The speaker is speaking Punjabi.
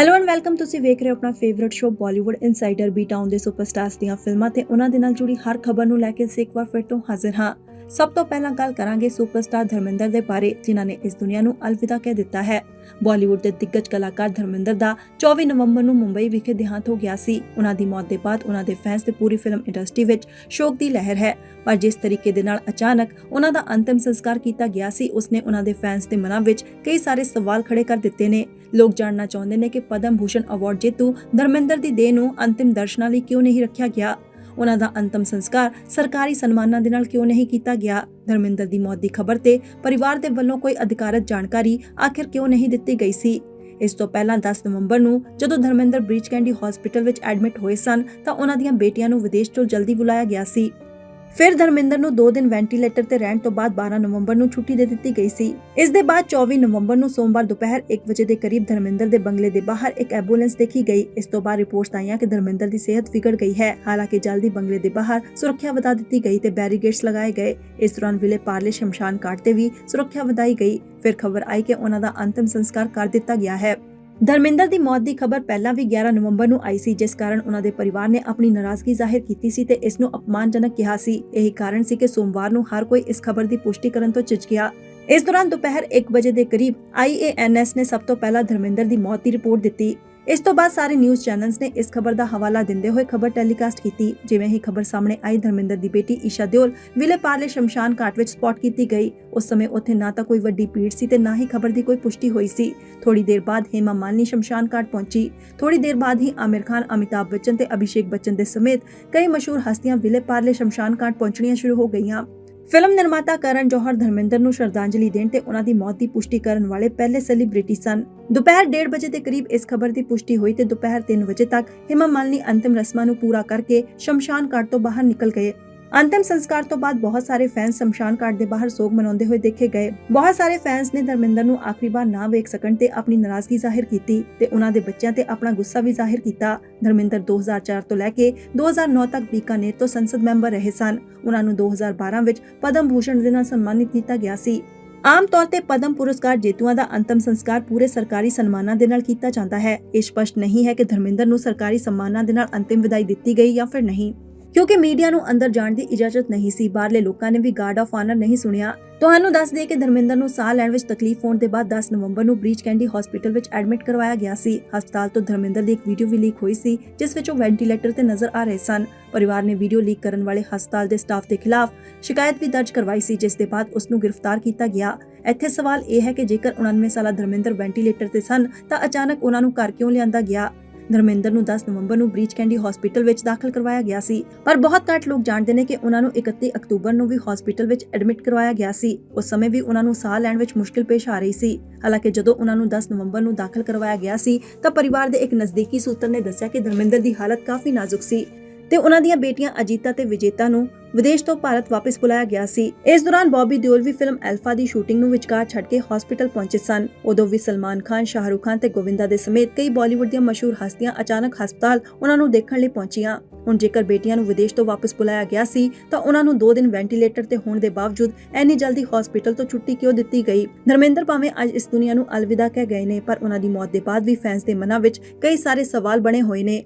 ਹੈਲੋ ਐਂਡ ਵੈਲਕਮ ਤੁਸੀਂ ਵੇਖ ਰਹੇ ਹੋ ਆਪਣਾ favourite show Bollywood insider B town ਦੇ ਸੁਪਰਸਟਾਰਸ ਦੀਆਂ ਫਿਲਮਾਂ ਤੇ ਉਹਨਾਂ ਦੇ ਨਾਲ ਜੁੜੀ ਹਰ ਖਬਰ ਨੂੰ ਲੈ ਕੇ ਅਸੀਂ ਇੱਕ ਵਾਰ ਫਿਰ ਤੋਂ ਹਾਜ਼ਰ ਹਾਂ। ਸਭ ਤੋਂ ਪਹਿਲਾਂ ਗੱਲ ਕਰਾਂਗੇ ਸੁਪਰਸਟਾਰ ਧਰਮਿੰਦਰ ਦੇ ਬਾਰੇ, ਜਿਨ੍ਹਾਂ ਨੇ ਇਸ ਦੁਨੀਆ ਨੂੰ ਅਲਵਿਦਾ ਕਹਿ ਦਿੱਤਾ ਹੈ। ਬਾਲੀਵੁੱਡ ਦੇ ਦਿੱਗਜ ਕਲਾਕਾਰ ਧਰਮਿੰਦਰ ਦਾ 24 ਨਵੰਬਰ ਨੂੰ ਮੁੰਬਈ ਵਿਖੇ ਦੇਹਾਂਤ ਹੋ ਗਿਆ ਸੀ। ਉਹਨਾਂ ਦੀ ਮੌਤ ਦੇ ਬਾਅਦ ਉਹਨਾਂ ਦੇ ਫੈਨਸ ਤੇ ਪੂਰੀ ਫਿਲਮ ਇੰਡਸਟਰੀ ਵਿੱਚ ਸ਼ੋਕ ਦੀ ਲਹਿਰ ਹੈ। ਪਰ ਜਿਸ ਤਰੀਕੇ ਦੇ ਨਾਲ ਅਚਾਨਕ ਉਹਨਾਂ ਦਾ ਅੰਤਿਮ ਸੰਸਕਾਰ ਕੀਤਾ ਗਿਆ ਸੀ, ਉਸਨੇ ਉਹਨਾਂ ਦੇ ਫੈਨਸ ਦੇ ਮਨਾਂ ਵਿੱਚ ਕਈ ਸਾਰੇ ਸਵਾਲ ਖੜੇ ਕਰ ਦਿੱਤੇ ਨੇ। ਲੋਕ ਜਾਣਨਾ ਚਾਹੁੰਦੇ ਨੇ ਕਿ ਪਦਮ ਭੂਸ਼ਣ ਅਵਾਰਡ ਜੇਤੂ ਧਰਮਿੰਦਰ ਦੀ ਦੇਹ ਨੂੰ ਅੰਤਿਮ ਦਰਸ਼ਨਾਂ ਲਈ ਕਿਉਂ ਨਹੀਂ ਰੱਖਿਆ ਗਿਆ? ਉਹਨਾਂ ਦਾ ਅੰਤਮ ਸੰਸਕਾਰ ਸਰਕਾਰੀ ਸਨਮਾਨਾਂ ਦੇ ਨਾਲ ਕਿਉਂ ਨਹੀਂ ਕੀਤਾ ਗਿਆ? ਧਰਮਿੰਦਰ ਦੀ ਮੌਤ ਦੀ ਖਬਰ ਤੇ ਪਰਿਵਾਰ ਦੇ ਵੱਲੋਂ ਕੋਈ ਅਧਿਕਾਰਤ ਜਾਣਕਾਰੀ ਆਖਿਰ ਕਿਉਂ ਨਹੀਂ ਦਿੱਤੀ ਗਈ ਸੀ? ਇਸ ਤੋਂ ਪਹਿਲਾਂ 10 ਨਵੰਬਰ ਨੂੰ ਜਦੋਂ ਧਰਮਿੰਦਰ ਬ੍ਰੀਚ ਕੈਂਡੀ ਹਸਪੀਟਲ ਵਿੱਚ ਐਡਮਿਟ ਹੋਏ ਸਨ, ਤਾਂ ਉਹਨਾਂ ਦੀਆਂ ਬੇਟੀਆਂ ਨੂੰ ਵਿਦੇਸ਼ ਤੋਂ ਜਲਦੀ ਬੁਲਾਇਆ ਗਿਆ ਸੀ। ਫਿਰ ਧਰਮਿੰਦਰ ਨੂੰ 2 ਦਿਨ ਵੈਂਟੀਲੇਟਰ ਤੇ ਰਹਿਣ ਤੋਂ ਬਾਅਦ 12 ਨਵੰਬਰ ਨੂੰ ਛੁੱਟੀ ਦੇ ਦਿੱਤੀ ਗਈ ਸੀ। ਇਸ ਦੇ ਬਾਅਦ 24 ਨਵੰਬਰ ਨੂੰ ਸੋਮਵਾਰ ਦੁਪਹਿਰ 1 ਵਜੇ ਦੇ ਕਰੀਬ ਧਰਮਿੰਦਰ ਦੇ ਬੰਗਲੇ ਦੇ ਬਾਹਰ ਇੱਕ ਐਂਬੂਲੈਂਸ ਦੇਖੀ ਗਈ। ਇਸ ਤੋਂ ਬਾਅਦ ਰਿਪੋਰਟਸ ਆਈਆਂ ਕਿ ਧਰਮਿੰਦਰ ਦੀ ਸਿਹਤ ਵਿਗੜ ਗਈ ਹੈ। ਹਾਲਾਂਕਿ ਜਲਦੀ ਬੰਗਲੇ ਦੇ ਬਾਹਰ ਸੁਰੱਖਿਆ ਵਧਾ ਦਿੱਤੀ ਗਈ ਤੇ ਬੈਰੀਗੇਟਸ ਲਗਾਏ ਗਏ। ਇਸ ਦੌਰਾਨ ਵਿਲੇ ਪਾਰਲੇ ਸ਼ਮਸ਼ਾਨ ਘਾਟ ਤੇ ਵੀ ਸੁਰੱਖਿਆ ਵਧਾਈ ਗਈ। ਫਿਰ ਖਬਰ ਆਈ ਕਿ ਉਹਨਾਂ ਦਾ ਅੰਤਿਮ ਸੰਸਕਾਰ ਕਰ ਦਿੱਤਾ ਗਿਆ ਹੈ। ਧਰਮਿੰਦਰ ਦੀ ਮੌਤ ਦੀ ਖਬਰ ਪਹਿਲਾਂ ਵੀ 11 ਨਵੰਬਰ ਨੂੰ ਆਈ ਸੀ, ਜਿਸ ਕਾਰਨ ਉਹਨਾਂ ਦੇ ਪਰਿਵਾਰ ਨੇ ਆਪਣੀ ਨਾਰਾਜ਼ਗੀ ਜ਼ਾਹਿਰ ਕੀਤੀ ਸੀ ਤੇ ਇਸ ਨੂੰ ਅਪਮਾਨਜਨਕ ਕਿਹਾ ਸੀ। ਇਹੀ ਕਾਰਨ ਸੀ ਕਿ ਸੋਮਵਾਰ ਨੂੰ ਹਰ ਕੋਈ ਇਸ ਖਬਰ ਦੀ ਪੁਸ਼ਟੀ ਕਰਨ ਤੋਂ ਝਿਜਕਿਆ। ਇਸ ਦੌਰਾਨ ਦੁਪਹਿਰ 1 ਵਜੇ ਦੇ ਕਰੀਬ IANS ਨੇ ਸਭ ਤੋਂ ਪਹਿਲਾਂ ਧਰਮਿੰਦਰ ਦੀ ਮੌਤ ਦੀ ਰਿਪੋਰਟ ਦਿੱਤੀ। ਇਸ ਤੋਂ ਬਾਅਦ ਸਾਰੇ ਨਿਊਜ਼ ਚੈਨਲਸ ਨੇ ਇਸ ਖਬਰ ਦਾ ਹਵਾਲਾ ਦਿੰਦੇ ਹੋਏ ਖਬਰ ਟੈਲੀਕਾਸਟ ਕੀਤੀ, ਜਿਵੇਂ ਹੀ ਖਬਰ ਸਾਹਮਣੇ ਆਈ, ਧਰਮਿੰਦਰ ਦੀ ਬੇਟੀ ਈਸ਼ਾ ਦਿਓਲ ਵਿਲੇ ਪਾਰਲੇ ਸ਼ਮਸ਼ਾਨ ਘਾਟ ਵਿੱਚ ਸਪੌਟ ਕੀਤੀ ਗਈ। ਉਸ ਸਮੇਂ ਉੱਥੇ ਨਾ ਤਾਂ ਕੋਈ ਵੱਡੀ ਭੀੜ ਸੀ ਤੇ ਨਾ ਹੀ ਖਬਰ ਦੀ ਕੋਈ ਪੁਸ਼ਟੀ ਹੋਈ ਸੀ। ਥੋੜੀ ਦੇਰ ਬਾਅਦ ਹੇਮਾ ਮਾਲਨੀ ਸ਼ਮਸ਼ਾਨ ਘਾਟ ਪਹੁੰਚੀ। ਥੋੜੀ ਦੇਰ ਬਾਅਦ ਹੀ ਆਮਿਰ ਖਾਨ, ਅਮਿਤਾਭ ਬੱਚਨ ਤੇ ਅਭਿਸ਼ੇਕ ਬੱਚਨ ਦੇ ਸਮੇਤ ਕਈ ਮਸ਼ਹੂਰ ਹਸਤੀਆਂ ਵਿਲੇ ਪਾਰਲੇ ਸ਼ਮਸ਼ਾਨ ਘਾਟ ਪਹੁੰਚਣੀਆਂ ਸ਼ੁਰੂ ਹੋ ਗਈਆਂ। ਫਿਲਮ ਨਿਰਮਾਤਾ ਕਰਨ ਜੋਹਰ ਧਰਮਿੰਦਰ ਨੂੰ ਸ਼ਰਧਾਂਜਲੀ ਦੇਣ ਤੇ ਉਹਨਾਂ ਦੀ ਮੌਤ ਦੀ ਪੁਸ਼ਟੀ ਕਰਨ ਵਾਲੇ ਪਹਿਲੇ ਸੈਲੀਬ੍ਰਿਟੀ ਸਨ। ਦੁਪਹਿਰ 1:30 ਵਜੇ ਦੇ ਕਰੀਬ ਇਸ ਖਬਰ ਦੀ ਪੁਸ਼ਟੀ ਹੋਈ ਤੇ ਦੁਪਹਿਰ 3 ਵਜੇ ਤੱਕ ਹਿਮਾ ਮਾਲਨੀ ਅੰਤਿਮ ਰਸਮਾਂ ਨੂੰ ਪੂਰਾ ਕਰਕੇ ਸ਼ਮਸ਼ਾਨ ਘਾਟ ਤੋਂ ਬਾਹਰ ਨਿਕਲ ਗਏ। ਅੰਤਿਮ ਸੰਸਕਾਰ ਤੋਂ ਬਾਅਦ ਬਹੁਤ ਸਾਰੇ ਫੈਨਸ ਸ਼ਮਸ਼ਾਨ ਘਾਟ ਦੇ ਬਾਹਰ ਸੋਗ ਮਨਾਉਂਦੇ ਹੋਏ ਦੇਖੇ ਗਏ। ਬਹੁਤ ਸਾਰੇ ਫੈਨਸ ਨੇ ਧਰਮਿੰਦਰ ਨੂੰ ਆਖਰੀ ਵਾਰ ਨਾ ਵੇਖ ਸਕਣ ਤੇ ਆਪਣੀ ਨਾਰਾਜ਼ਗੀ ਜ਼ਾਹਿਰ ਕੀਤੀ ਤੇ ਉਹਨਾਂ ਦੇ ਬੱਚਿਆਂ ਤੇ ਆਪਣਾ ਗੁੱਸਾ ਵੀ ਜ਼ਾਹਿਰ ਕੀਤਾ। ਧਰਮਿੰਦਰ 2004 ਤੋਂ ਲੈ ਕੇ 2009 ਤੱਕ ਬੀਕਾਨੇਰ ਤੋਂ ਸੰਸਦ ਮੈਂਬਰ ਰਹੇ ਸਨ। ਉਹਨਾਂ ਨੂੰ 2012 ਵਿੱਚ ਪਦਮ ਭੂਸ਼ਣ ਦੇ ਨਾਲ ਸਨਮਾਨਿਤ ਕੀਤਾ ਗਿਆ ਸੀ। ਆਮ ਤੌਰ ਤੇ ਪਦਮ ਪੁਰਸਕਾਰ ਜੇਤੂਆਂ ਦਾ ਅੰਤਮ ਸੰਸਕਾਰ ਪੂਰੇ ਸਰਕਾਰੀ ਸਨਮਾਨਾਂ ਦੇ ਨਾਲ ਕੀਤਾ ਜਾਂਦਾ ਹੈ। ਇਹ ਸਪਸ਼ਟ ਨਹੀਂ ਹੈ ਕਿ ਧਰਮਿੰਦਰ ਨੂੰ ਸਰਕਾਰੀ ਸਨਮਾਨਾਂ ਦੇ ਨਾਲ ਅੰਤਿਮ ਵਿਦਾਈ ਦਿੱਤੀ ਗਈ ਜਾਂ ਫਿਰ ਨਹੀਂ। ਕਿਉਂਕਿ ਮੀਡੀਆ ਨੂੰ ਅੰਦਰ ਜਾਣ ਦੀ ਇਜਾਜ਼ਤ ਨਹੀਂ ਸੀ। ਬਾਹਰਲੇ ਲੋਕਾਂ ਨੇ ਵੀ ਗਾਰਡ ਆਫ ਆਨਰ ਨਹੀਂ ਸੁਣਿਆ। ਤੁਹਾਨੂੰ ਦੱਸ ਦਈਏ ਕਿ ਧਰਮਿੰਦਰ ਨੂੰ ਸਾਹ ਲੈਣ ਵਿੱਚ ਤਕਲੀਫ ਹੋਣ ਦੇ ਬਾਅਦ 10 ਨਵੰਬਰ ਨੂੰ ਬ੍ਰੀਚ ਕੈਂਡੀ ਹਸਪੀਟਲ ਵਿੱਚ ਐਡਮਿਟ ਕਰਵਾਇਆ ਗਿਆ ਸੀ। ਹਸਪਤਾਲ ਤੋਂ ਧਰਮਿੰਦਰ ਦੀ ਇੱਕ ਵੀਡੀਓ ਵੀ ਲੀਕ ਹੋਈ ਸੀ, ਜਿਸ ਵਿੱਚ ਉਹ ਵੈਂਟੀਲੇਟਰ ਤੇ ਨਜ਼ਰ ਆ ਰਹੇ ਸਨ। ਪਰਿਵਾਰ ਨੇ ਵੀਡੀਓ ਲੀਕ ਕਰਨ ਵਾਲੇ ਹਸਪਤਾਲ ਦੇ ਸਟਾਫ ਦੇ ਖਿਲਾਫ ਸ਼ਿਕਾਇਤ ਵੀ ਦਰਜ ਕਰਵਾਈ ਸੀ, ਜਿਸ ਦੇ ਬਾਅਦ ਉਸ ਨੂੰ ਗ੍ਰਿਫਤਾਰ ਕੀਤਾ ਗਿਆ। ਇੱਥੇ ਸਵਾਲ ਇਹ ਹੈ ਕਿ ਜੇਕਰ 99 ਸਾਲਾ ਧਰਮਿੰਦਰ ਵੈਂਟੀਲੇਟਰ ਤੇ ਸਨ, ਤਾਂ ਅਚਾਨਕ ਉਹਨਾਂ ਨੂੰ ਘਰ ਕਿਉਂ ਲਿਆਂਦਾ ਗਿਆ? ਧਰਮਿੰਦਰ ਨੂੰ 10 ਨਵੰਬਰ ਨੂੰ ਬ੍ਰੀਚ ਕੈਂਡੀ ਹਸਪੀਟਲ ਵਿੱਚ ਦਾਖਲ ਕਰਵਾਇਆ ਗਿਆ ਸੀ। ਪਰ ਬਹੁਤ ਘੱਟ ਲੋਕ ਜਾਣਦੇ ਨੇ ਕਿ ਉਹਨਾਂ ਨੂੰ 31 ਅਕਤੂਬਰ ਨੂੰ ਵੀ ਹਸਪੀਟਲ ਵਿੱਚ ਐਡਮਿਟ ਕਰਵਾਇਆ ਗਿਆ ਸੀ। ਉਸ ਸਮੇਂ ਵੀ ਉਹਨਾਂ ਨੂੰ ਸਾਹ ਲੈਣ ਵਿੱਚ ਮੁਸ਼ਕਿਲ ਪੇਸ਼ ਆ ਰਹੀ ਸੀ। ਹਾਲਾਂਕਿ ਜਦੋਂ ਉਹਨਾਂ ਨੂੰ 10 ਨਵੰਬਰ ਨੂੰ ਦਾਖਲ ਕਰਵਾਇਆ ਗਿਆ ਸੀ, ਤਾਂ ਪਰਿਵਾਰ ਦੇ ਇੱਕ ਨਜ਼ਦੀਕੀ ਸੂਤਰ ਨੇ ਦੱਸਿਆ ਕਿ ਧਰਮਿੰਦਰ ਦੀ ਹਾਲਤ ਕਾਫੀ ਨਾਜ਼ੁਕ ਸੀ ਤੇ ਉਹਨਾਂ ਦੀਆਂ ਬੇਟੀਆਂ ਅਜੀਤਾ ਤੇ ਵਿਜੇਤਾ ਨੂੰ ਵਿਦੇਸ਼ ਤੋਂ ਭਾਰਤ ਵਾਪਸ ਬੁਲਾਇਆ ਗਿਆ ਸੀ। ਇਸ ਦੌਰਾਨ ਬੌਬੀ ਦਿਓਲ ਵੀ ਫਿਲਮ ਐਲਫਾ ਦੀ ਸ਼ੂਟਿੰਗ ਨੂੰ ਵਿਚਕਾਰ ਛੱਡ ਕੇ ਹਸਪੀਟਲ ਪਹੁੰਚੇ ਸਨ। ਉਦੋਂ ਵੀ ਸਲਮਾਨ ਖਾਨ, ਸ਼ਾਹਰੁਖ ਖਾਨ ਤੇ ਗੋਵਿੰਦਾ ਦੇ ਸਮੇਤ ਕਈ ਬਾਲੀਵੁੱਡ ਦੀਆਂ ਮਸ਼ਹੂਰ ਹਸਤੀਆਂ ਅਚਾਨਕ ਹਸਪਤਾਲ ਉਹਨਾਂ ਨੂੰ ਦੇਖਣ ਲਈ ਪਹੁੰਚੀਆਂ। ਹੁਣ ਜੇਕਰ ਬੇਟੀਆਂ ਨੂੰ ਵਿਦੇਸ਼ ਤੋਂ ਵਾਪਸ ਬੁਲਾਇਆ ਗਿਆ ਸੀ, ਤਾਂ ਉਹਨਾਂ ਨੂੰ 2 ਦਿਨ ਵੈਂਟੀਲੇਟਰ ਤੇ ਹੋਣ ਦੇ ਬਾਵਜੂਦ ਐਨੀ ਜਲਦੀ ਹਸਪੀਟਲ ਤੋਂ ਛੁੱਟੀ ਕਿਉਂ ਦਿੱਤੀ ਗਈ? ਧਰਮਿੰਦਰ ਭਾਵੇਂ ਅੱਜ ਇਸ ਦੁਨੀਆ ਨੂੰ ਅਲਵਿਦਾ ਕਹਿ ਗਏ ਨੇ, ਪਰ ਉਹਨਾਂ ਦੀ ਮੌਤ ਦੇ ਬਾਅਦ ਵੀ ਫੈਨਸ ਦੇ ਮਨਾਂ ਵਿੱਚ ਕਈ ਸਾਰੇ ਸਵਾਲ ਬਣੇ ਹੋਏ ਨੇ।